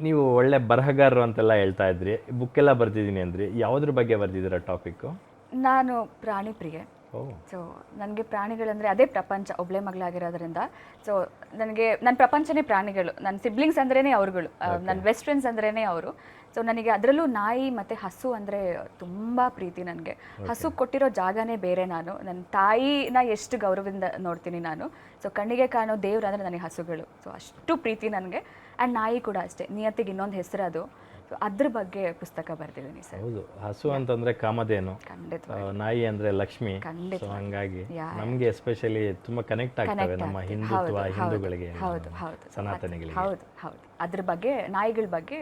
ನೀವು ಒಳ್ಳೆ ಬರಹಗಾರರು ಅಂತೆಲ್ಲ ಹೇಳ್ತಾ ಇದ್ರಿ. ಬುಕ್ ಎಲ್ಲ ಬರ್ದಿದ್ದೀನಿ ಅಂದ್ರಿ. ಯಾವುದ್ರ ಬಗ್ಗೆ ಬರ್ದಿದ್ದೀರಾ ಟಾಪಿಕ್ಕು ನಾನು ಪ್ರಾಣಿ ಪ್ರಿಯೆ. ಸೊ ನನಗೆ ಪ್ರಾಣಿಗಳಂದರೆ ಅದೇ ಪ್ರಪಂಚ ಒಬ್ಳೆ ಮಗಳಾಗಿರೋದ್ರಿಂದ. ಸೊ ನನಗೆ ನನ್ನ ಪ್ರಪಂಚನೇ ಪ್ರಾಣಿಗಳು. ನನ್ನ ಸಿಬ್ಲಿಂಗ್ಸ್ ಅಂದ್ರೇ ಅವ್ರುಗಳು. ನನ್ನ ಬೆಸ್ಟ್ ಫ್ರೆಂಡ್ಸ್ ಅಂದ್ರೇ ಅವರು. ಸೊ ನನಗೆ ಅದರಲ್ಲೂ ನಾಯಿ ಮತ್ತು ಹಸು ಅಂದರೆ ತುಂಬ ಪ್ರೀತಿ ನನಗೆ. ಹಸು ಕೊಟ್ಟಿರೋ ಜಾಗನೇ ಬೇರೆ ನಾನು. ನನ್ನ ತಾಯಿನ ಎಷ್ಟು ಗೌರವದಿಂದ ನೋಡ್ತೀನಿ ನಾನು. ಸೊ ಕಣ್ಣಿಗೆ ಕಾಣೋ ದೇವ್ರು ಅಂದರೆ ನನಗೆ ಹಸುಗಳು. ಸೊ ಅಷ್ಟು ಪ್ರೀತಿ ನನಗೆ. ಆ್ಯಂಡ್ ನಾಯಿ ಕೂಡ ಅಷ್ಟೇ. ನಿಯತ್ತಿಗೆ ಇನ್ನೊಂದು ಹೆಸರು ಅದು ಅದ್ರ ಬಗ್ಗೆ ಪುಸ್ತಕ ಬರ್ತಿದ್ದೀನಿ ಸರ್. ಹೌದು. ಹಸು ಅಂತಂದ್ರೆ ಕಾಮಧೇನು. ಖಂಡಿತ ನಾಯಿ ಅಂದ್ರೆ ಲಕ್ಷ್ಮಿ. ಸೊ ಹಂಗಾಗಿ ನಮ್ಗೆ ಎಸ್ಪೆಷಲಿ ತುಂಬಾ ಕನೆಕ್ಟ್ ಆಗ್ತವೆ ನಮ್ಮ. ಹಿಂದುತ್ವ ಹೌದು, ಹೌದು, ಹಿಂದೂಗಳಿಗೆ ಹೌದು ಹೌದು. ಸನಾತನಿಗಳಿಗೆ. ಹೌದು ಹೌದು. ಅದ್ರ ಬಗ್ಗೆ ನಾಯಿಗಳ ಬಗ್ಗೆ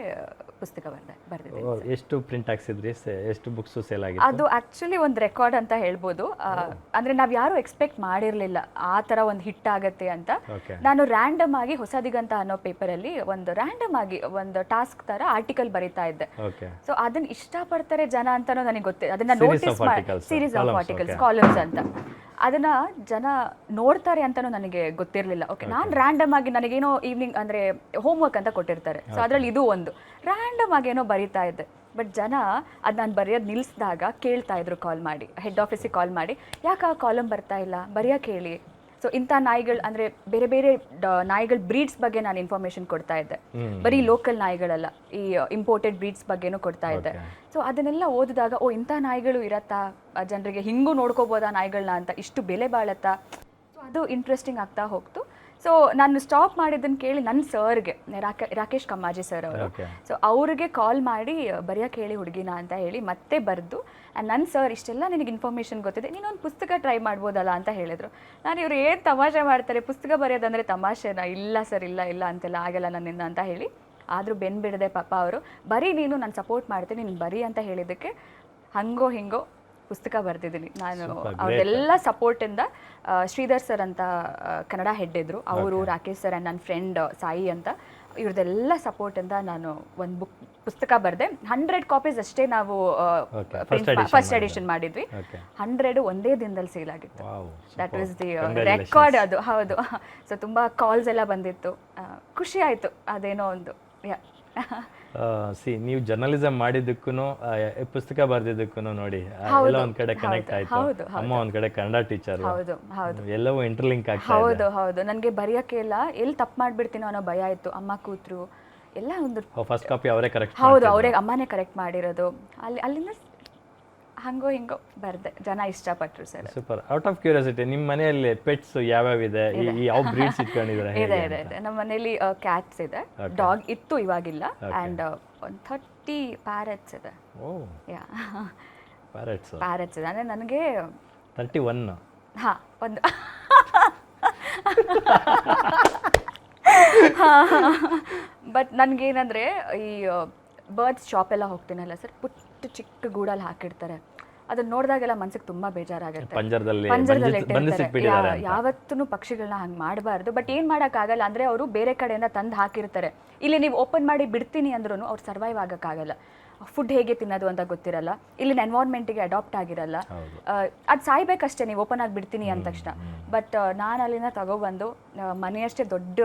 ಪುಸ್ತಕ ಬರ್ದೆ ಬರ್ದಿದೆ. ಎಷ್ಟು ಪ್ರಿಂಟ್ ಹಾಕ್ಸಿದ್ರಿ? ಎಷ್ಟು ಬುಕ್ಸ್ ಸೇಲ್ ಆಗಿದೆ ಅದು ಆಕ್ಚುಲಿ ಒಂದು ರೆಕಾರ್ಡ್ ಅಂತ ಹೇಳ್ಬೋದು. ಆ, ಅಂದ್ರೆ ನಾವ್ ಯಾರು ಎಕ್ಸ್ಪೆಕ್ಟ್ ಮಾಡಿರ್ಲಿಲ್ಲ. ಆ ತರ ಒಂದು ಹಿಟ್ ಆಗತ್ತೆ ಅಂತ. ಓಕೆ ನಾನು ರ್ಯಾಂಡಮ್ ಆಗಿ ಹೊಸದಿಗಂತ ಅನ್ನೋ ಪೇಪರಲ್ಲಿ ಒಂದು ರ್ಯಾಂಡಮ್ ಆಗಿ ಒಂದು ಟಾಸ್ಕ್ ತರ ಆರ್ಟಿಕಲ್ ಬರೀತಾ ಇದ್ದೆ. ಓಕೆ ಸೊ ಅದನ್ನ ಇಷ್ಟಪಡ್ತಾರೆ ಜನ ಅಂತಾನೂ ನನಗೆ ಗೊತ್ತೇ ಅದನ್ನ Series notice of articles, series of columns, articles okay. Columns ಅಂತ. ಅದನ್ನ ಜನ ನೋಡ್ತಾರೆ ಅಂತಲೂ ನನಗೆ ಗೊತ್ತಿರಲಿಲ್ಲ. ಓಕೆ ನಾನು ರ್ಯಾಂಡಮ್ ಆಗಿ ನನಗೇನೋ ಈವ್ನಿಂಗ್ ಅಂದ್ರೆ ಹೋಮ್ ವರ್ಕ್ ಅಂತ ಕೊಟ್ಟಿರ್ತಾರೆ. ಸೊ ಅದ್ರಲ್ಲಿ ಇದು ಒಂದು. ರ್ಯಾಂಡಮ್ ಆಗಿ ಏನೋ ಬರೀತಾ ಇದ್ದೆ. ಬಟ್ ಜನ ಅದು ನಾನು ಬರೆಯೋದು ನಿಲ್ಲಿಸಿದಾಗ ಕೇಳ್ತಾ ಇದ್ರು ಕಾಲ್ ಮಾಡಿ. ಹೆಡ್ ಆಫೀಸಿಗೆ ಕಾಲ್ ಮಾಡಿ. ಯಾಕೆ ಆ ಕಾಲಮ್ ಬರ್ತಾ ಇಲ್ಲ? ಬರೆಯೋಕೆ ಹೇಳಿ. ಸೊ ಇಂಥ ನಾಯಿಗಳು ಅಂದರೆ ಬೇರೆ ಬೇರೆ ನಾಯಿಗಳ ಬ್ರೀಡ್ಸ್ ಬಗ್ಗೆ ನಾನು ಇನ್ಫಾರ್ಮೇಷನ್ ಕೊಡ್ತಾ ಇದ್ದೆ. ಬರೀ ಲೋಕಲ್ ನಾಯಿಗಳಲ್ಲ ಈ ಇಂಪೋರ್ಟೆಡ್ ಬ್ರೀಡ್ಸ್ ಬಗ್ಗೆನೂ ಕೊಡ್ತಾ ಇದ್ದೆ. ಸೊ ಅದನ್ನೆಲ್ಲ ಓದಿದಾಗ ಓ ಇಂಥ ನಾಯಿಗಳು ಇರತ್ತಾ? ಜನರಿಗೆ ಹಿಂಗೂ ನೋಡ್ಕೋಬೋದಾ ನಾಯಿಗಳನ್ನ ಅಂತ ಇಷ್ಟು ಬೆಲೆ ಬಾಳತ್ತಾ? ಸೊ ಅದು ಇಂಟ್ರೆಸ್ಟಿಂಗ್ ಆಗ್ತಾ ಹೋಗ್ತು. ಸೊ ನಾನು ಸ್ಟಾಪ್ ಮಾಡಿದ್ದನ್ನು ಕೇಳಿ ನನ್ನ ಸರ್ಗೆ ರಾಕ ರಾಕೇಶ್ ಕಮ್ಮಾಜಿ ಸರ್ ಅವರು. ಸೊ ಅವ್ರಿಗೆ ಕಾಲ್ ಮಾಡಿ ಬರೆಯೋಕೆ ಹೇಳಿ ಹುಡುಗಿನ ಅಂತ ಹೇಳಿ ಮತ್ತೆ ಬರೆದು ಆ್ಯಂಡ್ ನನ್ನ ಸರ್ ಇಷ್ಟೆಲ್ಲ ನಿನಗೆ ಇನ್ಫಾರ್ಮೇಷನ್ ಗೊತ್ತಿದೆ ನೀನೊಂದು ಪುಸ್ತಕ ಟ್ರೈ ಮಾಡ್ಬೋದಲ್ಲ ಅಂತ ಹೇಳಿದರು. ನಾನು ಇವರು ಏನು ತಮಾಷೆ ಮಾಡ್ತಾರೆ ಪುಸ್ತಕ ಬರೆಯೋದಂದರೆ ತಮಾಷೆನಾ? ಇಲ್ಲ ಸರ್ ಇಲ್ಲ ಇಲ್ಲ ಅಂತೆಲ್ಲ ಆಗಲ್ಲ ನನ್ನಿಂದ ಅಂತ ಹೇಳಿ ಆದರೂ ಬೆನ್ ಬಿಡದೆ ಪಾಪ ಅವರು ಬರೀ ನೀನು ನಾನು ಸಪೋರ್ಟ್ ಮಾಡ್ತೀನಿ ನೀನು ಬರೀ ಅಂತ ಹೇಳಿದ್ದಕ್ಕೆ ಹಂಗೋ ಹಿಂಗೋ ಪುಸ್ತಕ ಬರೆದಿದ್ದೀನಿ. ನಾನು ಅವ್ರದೆಲ್ಲ ಸಪೋರ್ಟಿಂದ ಶ್ರೀಧರ್ ಸರ್ ಅಂತ ಕನ್ನಡ ಹೆಡ್ ಇದ್ರು. ಅವರು ರಾಕೇಶ್ ಸರ್ ನನ್ನ ಫ್ರೆಂಡ್ ಸಾಯಿ ಅಂತ. ಇವ್ರದೆಲ್ಲ ಸಪೋರ್ಟಿಂದ ನಾನು ಒಂದು ಬುಕ್ ಪುಸ್ತಕ ಬರೆದೆ. ಹಂಡ್ರೆಡ್ ಕಾಪೀಸ್ ಅಷ್ಟೇ ನಾವು ಫಸ್ಟ್ ಎಡಿಷನ್ ಮಾಡಿದ್ವಿ. ಹಂಡ್ರೆಡ್ ಒಂದೇ ದಿನದಲ್ಲಿ ಸೇಲ್ ಆಗಿತ್ತು. ದಟ್ ವಾಸ್ ದಿ ರೆಕಾರ್ಡ್ ಅದು. ಹೌದು. ಸೊ ತುಂಬಾ ಕಾಲ್ಸ್ ಎಲ್ಲ ಬಂದಿತ್ತು. ಖುಷಿ ಆಯ್ತು. ಅದೇನೋ ಒಂದು ಯಾ ಸಿ ನೀವು ಜರ್ನಲಿಸಮ್ ಮಾಡಿದ್ದಕ್ಕೂ ಪುಸ್ತಕ ಬರ್ದಿದ್ದಕ್ಕೂ ನೋಡಿ ಎಲ್ಲ ಒಂದ್ ಕಡೆ ಕನೆಕ್ಟ್ ಆಯ್ತು. ಅಮ್ಮ ಒಂದ್ ಕಡೆ ಕನ್ನಡ ಟೀಚರ್ ಹೌದು ಹೌದು. ಎಲ್ಲವೂ ಇಂಟರ್ಲಿಂಕ್ ಆಗ್ತಾ ಹೌದು ಹೌದು. ನನಗೆ ಬರೆಯಕ್ಕೆ ಎಲ್ಲ ಎಲ್ಲಿ ತಪ್ಪು ಮಾಡ್ಬಿಡ್ತೀನೋ ಅನ್ನೋ ಭಯ ಇತ್ತು ಅಮ್ಮ ಕೂತ್ರು ಎಲ್ಲ ಒಂದು ಫಸ್ಟ್ ಕಾಪಿ ಅವರೇ ಕರೆಕ್ಟ್ ಹೌದು ಅವರೇ ಅಮ್ಮನೇ ಕರೆಕ್ಟ್ ಮಾಡಿರೋದು. ಅಲ್ಲಿ ಅಲ್ಲಿಂದ ಹಂಗೋ ಹಿಂಗೋ ಬರ್ದೆ. ಜನ ಇಷ್ಟಪಟ್ಟರು sir super. Out of curiosity ನಿಮ್ಮ ಮನೆಯಲ್ಲಿ ಪೆಟ್ಸ್ ಯಾವ್ಯಾವ ಇದೆ. ಯಾವ ಬ್ರೀಡ್ಸ್ ಇಟ್ಕೊಂಡಿದ್ದಾರೆ? ಇದೆ ಇದೆ ಇದೆ. ನಮ್ಮ ಮನೇಲಿ ಕ್ಯಾಟ್ಸ್ ಇದೆ. ಡಾಗ್ ಇತ್ತು ಇವಾಗಿಲ್ಲ. ಆ್ಯಂಡ್ ಒಂದು ಥರ್ಟಿ ಪ್ಯಾರೆಟ್ಸ್ ಇದೆ. ಓ. ಯಾ ಪ್ಯಾರೆಟ್ಸ್ ಪ್ಯಾರೆಟ್ಸ್ ಇದೆ. ಅಂದರೆ ನನಗೆ ತರ್ಟಿ ಒನ್ ಹಾ ಒಂದು ಬಟ್ ನನಗೇನಂದರೆ ಈ ಬರ್ಡ್ಸ್ ಶಾಪೆಲ್ಲ ಹೋಗ್ತೀನಲ್ಲ ಸರ್ ಪುಟ್ಟ ಚಿಕ್ಕ ಗೂಡಲ್ಲಿ ಹಾಕಿರ್ತಾರೆ ಅದನ್ನ ನೋಡಿದಾಗೆಲ್ಲ ಮನ್ಸಿಗೆ ತುಂಬಾ ಬೇಜಾರಾಗುತ್ತೆ. ಪಂಜರದಲ್ಲಿ ಯಾವತ್ತೂ ಪಕ್ಷಿಗಳನ್ನ ಹಂಗ್ ಮಾಡಬಾರ್ದು ಬಟ್ ಏನು ಆಗಲ್ಲ ಅಂದ್ರೆ ಅವರು ಬೇರೆ ಕಡೆಯಿಂದ ತಂದು ಹಾಕಿರ್ತಾರೆ. ಇಲ್ಲಿ ನೀವು ಓಪನ್ ಮಾಡಿ ಬಿಡ್ತೀನಿ ಅಂದ್ರೂ ಅವ್ರು ಸರ್ವೈವ್ ಆಗೋಕ್ಕಾಗಲ್ಲ. ಫುಡ್ ಹೇಗೆ ತಿನ್ನೋದು ಅಂತ ಗೊತ್ತಿರಲ್ಲ. ಇಲ್ಲಿನ ಎನ್ವೈರ್ಮೆಂಟಿಗೆ ಅಡಾಪ್ಟ್ ಆಗಿರಲ್ಲ. ಅದು ಸಾಯ್ಬೇಕಷ್ಟೇ ನೀವು ಓಪನ್ ಆಗಿ ಬಿಡ್ತೀನಿ ಅಂದ ತಕ್ಷಣ. ಬಟ್ ನಾನು ಅಲ್ಲಿಂದ ತಗೊಬಂದು ಮನೆಯಷ್ಟೇ ದೊಡ್ಡ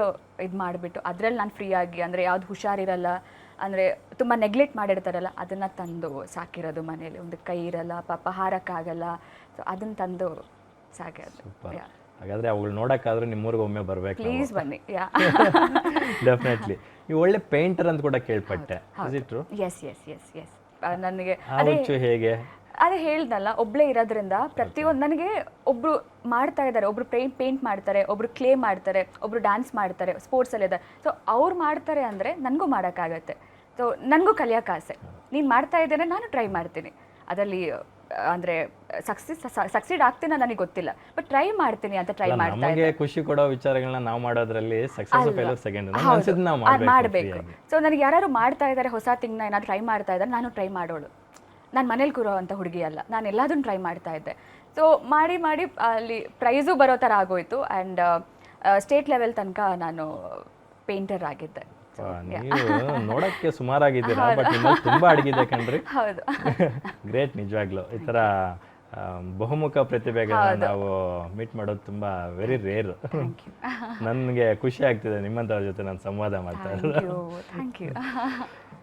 ಇದು ಮಾಡಿಬಿಟ್ಟು ಅದರಲ್ಲಿ ನಾನು ಫ್ರೀ ಆಗಿ ಅಂದರೆ ಯಾವ್ದು ಹುಷಾರಿರಲ್ಲ ಅಂದರೆ ತುಂಬ ನೆಗ್ಲೆಕ್ಟ್ ಮಾಡಿರ್ತಾರಲ್ಲ ಅದನ್ನು ತಂದು ಸಾಕಿರೋದು ಮನೇಲಿ ಒಂದು ಕೈ ಇರಲ್ಲ ಪಾಪ ಹಾರಕ್ಕಾಗಲ್ಲ ಸೊ ಅದನ್ನು ತಂದು ಸಾಕಿರೋದು. ಹಾಗಾದರೆ ಹಾಗಾದ್ರೆ ಅವುಗಳು ನಿಮ್ಮ ನಿಮ್ಮೂರಿಗೆ ಒಮ್ಮೆ ಬರಬೇಕು ಪ್ಲೀಸ್ ಬನ್ನಿ. ಯಾ ಡೆಫಿನೆಟ್ಲಿ ನೀವು ಒಳ್ಳೆ ಪೇಂಟರ್ ಅಂತ ಕೂಡ ಕೇಳ್ಪಟ್ಟೆ. ಎಸ್ ಎಸ್ ಎಸ್ ಎಸ್ ನನಗೆ ಹೇಗೆ? ಅದೇ ಹೇಳ್ದಲ್ಲ ಒಬ್ಳೇ ಇರೋದ್ರಿಂದ ಪ್ರತಿಯೊಂದು ನನಗೆ ಒಬ್ರು ಮಾಡ್ತಾ ಇದ್ದಾರೆ ಒಬ್ರು ಪೇಂಟ್ ಪೇಂಟ್ ಮಾಡ್ತಾರೆ ಒಬ್ರು ಕ್ಲೇ ಮಾಡ್ತಾರೆ ಒಬ್ರು ಡ್ಯಾನ್ಸ್ ಮಾಡ್ತಾರೆ ಸ್ಪೋರ್ಟ್ಸಲ್ಲಿ ಇದ್ದಾರೆ ಸೊ ಅವ್ರು ಮಾಡ್ತಾರೆ ಅಂದ್ರೆ ನನಗೂ ಮಾಡೋಕ್ಕಾಗತ್ತೆ. ಸೊ ನನಗೂ ಕಲಿಯೋಕೆ ಆಸೆ. ನೀನು ಮಾಡ್ತಾ ಇದ್ದೇನೆ ನಾನು ಟ್ರೈ ಮಾಡ್ತೀನಿ. ಅದರಲ್ಲಿ ಅಂದ್ರೆ ಸಕ್ಸಸ್ ಸಕ್ಸೀಡ್ ಆಗ್ತೀನ ನನಗೆ ಗೊತ್ತಿಲ್ಲ. ಬಟ್ ಟ್ರೈ ಮಾಡ್ತೀನಿ ಅಂತ ಟ್ರೈ ಮಾಡ್ತಾ ನಮಗೆ ಖುಷಿ ಕೊಡೋ ವಿಚಾರಗಳನ್ನ ನಾವು ಮಾಡೋದ್ರಲ್ಲಿ ಸಕ್ಸಸ್ ಫೇಲರ್ ಸೆಕೆಂಡ್ ನಾವು ಮಾಡ್ಬೇಕು ಸೊ ನನಗೆ ಯಾರು ಮಾಡ್ತಾ ಇದ್ದಾರೆ ಹೊಸ ತಿಂಗ್ನ ಏನಾದ್ರು ಟ್ರೈ ಮಾಡ್ತಾ ಇದ್ದಾರೆ ನಾನು ಟ್ರೈ ಮಾಡೋಳು. ನಾನು ಮನೇಲಿ ಕೂರೋ ಹುಡುಗಿ ಅಲ್ಲ. ನಾನು ಎಲ್ಲದನ್ನು ಟ್ರೈ ಮಾಡ್ತಾ ಇದ್ದೆ. ಸೊ ಮಾಡಿ ಮಾಡಿ ಅಲ್ಲಿ ಪ್ರೈಝು ಬರೋ ಥರ ಆಗೋಯ್ತು ಆ್ಯಂಡ್ ಸ್ಟೇಟ್ ಲೆವೆಲ್ ತನಕ ನಾನು ಪೇಂಟರ್ ಆಗಿದ್ದೆ. ನೀವು ನೋಡಕ್ಕೆ ಸುಮಾರಾಗಿದ್ದೀರಾ ಬಟ್ ನಿಮ್ಮಲ್ಲಿ ತುಂಬಾ ಅಡಗಿದೆ ಕಣ್ರಿ. ಹೌದು. ಗ್ರೇಟ್ ನಿಜವಾಗ್ಲು. ಈ ತರ ಬಹುಮುಖ ಪ್ರತಿಭೆಗಳನ್ನ ನಾವು ಮೀಟ್ ಮಾಡೋದು ತುಂಬಾ ವೆರಿ ರೇರ್ ನನಗೆ ಖುಷಿ ಆಗ್ತಿದೆ ನಿಮ್ಮಂತವ್ರ ಜೊತೆ ನಾನು ಸಂವಾದ ಮಾಡ್ತಾ ಇರೋದು.